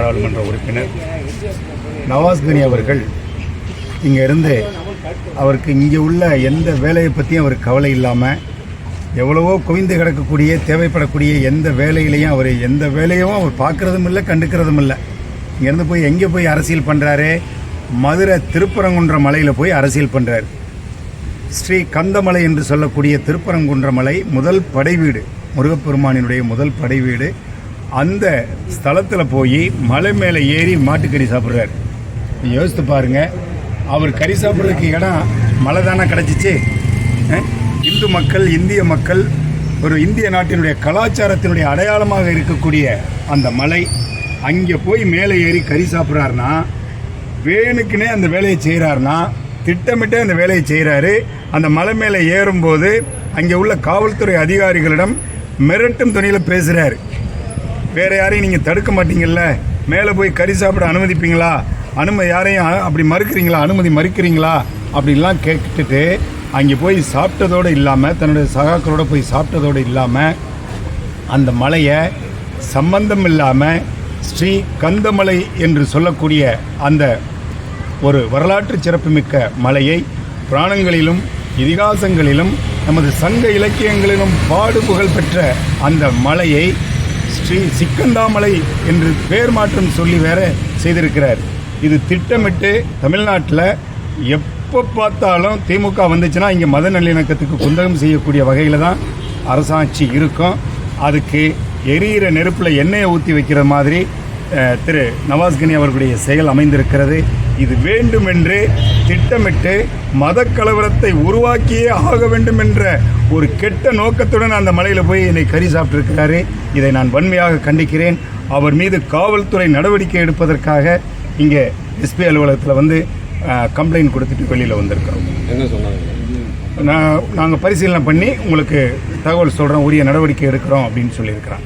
நாடாளுமன்ற உறுப்பினர் நவாஸ் கனி அவர்கள் இங்கே இருந்து அவருக்கு இங்கே உள்ள எந்த வேலையை பற்றியும் அவருக்கு கவலை இல்லாமல் எவ்வளவோ குவிந்து கிடக்கக்கூடிய தேவைப்படக்கூடிய எந்த வேலையிலையும் அவர் எந்த வேலையும் அவர் பார்க்குறதும் இல்லை கண்டுக்கிறதும் இல்லை. இங்கேருந்து போய் எங்கே போய் அரசியல் பண்ணுறாரு மதுரை திருப்பரங்குன்ற மலையில் போய் அரசியல் பண்ணுறாரு ஸ்ரீ கந்தமலை என்று சொல்லக்கூடிய திருப்பரங்குன்ற மலை முதல் படைவீடு முருகப்பெருமானினுடைய முதல் படை வீடு அந்த ஸ்தலத்தில் போய் மலை மேலே ஏறி மாட்டுக்கறி சாப்பிட்றாரு. யோசித்து பாருங்க. அவர் கறி சாப்பிட்றதுக்கு இடம் மழை தானே கிடச்சிச்சு? இந்து மக்கள் இந்திய மக்கள் ஒரு இந்திய நாட்டினுடைய கலாச்சாரத்தினுடைய அடையாளமாக இருக்கக்கூடிய அந்த மலை அங்கே போய் மேலே ஏறி கறி சாப்பிட்றாருன்னா வேணுக்குனே அந்த வேலையை செய்கிறாருன்னா திட்டமிட்டே அந்த வேலையை செய்கிறாரு அந்த மலை மேலே ஏறும்போது அங்கே உள்ள காவல்துறை அதிகாரிகளிடம் மிரட்டும் துணியில் பேசுகிறாரு வேற யாரையும் நீங்கள் தடுக்க மாட்டீங்கல்ல? மேலே போய் கறி சாப்பிட அனுமதிப்பீங்களா? அனுமதி யாரையும் அப்படி மறுக்கிறீங்களா? அனுமதி மறுக்கிறீங்களா? அப்படின்லாம் கேட்டுட்டு அங்கே போய் சாப்பிட்டதோடு இல்லாமல் தன்னுடைய சகாக்களோட போய் சாப்பிட்டதோடு இல்லாமல் அந்த மலையை சம்பந்தம் இல்லாமல் ஸ்ரீ கந்தமலை என்று சொல்லக்கூடிய அந்த ஒரு வரலாற்று சிறப்புமிக்க மலையை புராணங்களிலும் இதிகாசங்களிலும் நமது சங்க இலக்கியங்களிலும் பாடு புகழ் பெற்ற அந்த மலையை ஸ்ரீ சிக்கந்தாமலை என்று பேர் மாற்றம் சொல்லி வேற செய்திருக்கிறார். இது திட்டமிட்டு தமிழ்நாட்டில் எப்போ பார்த்தாலும் திமுக வந்துச்சுன்னா இங்கே மத நல்லிணக்கத்துக்கு குந்தகம் செய்யக்கூடிய வகையில் தான் அரசாட்சி இருக்கும். அதுக்கு எரியிற நெருப்பில் எண்ணெயை ஊற்றி வைக்கிற மாதிரி திரு நவாஸ்கனி அவர்களுடைய செயல் அமைந்திருக்கிறது. இது வேண்டுமென்று திட்டமிட்டு மத கலவரத்தை உருவாக்கியே ஆக வேண்டும் என்ற ஒரு கெட்ட நோக்கத்துடன் அந்த மலையில் போய் என்னை கறி சாப்பிட்டிருக்கிறாரு. இதை நான் வன்மையாக கண்டிக்கிறேன். அவர் மீது காவல்துறை நடவடிக்கை எடுப்பதற்காக இங்கே எஸ்பி அலுவலகத்தில் வந்து கம்ப்ளைண்ட் கொடுத்துட்டு வெளியில் வந்திருக்கிறோம் என்ன சொன்னாங்க நான் நாங்கள் பரிசீலனை பண்ணி உங்களுக்கு தகவல் சொல்கிறோம் உரிய நடவடிக்கை எடுக்கிறோம் அப்படின்னு சொல்லியிருக்கிறான்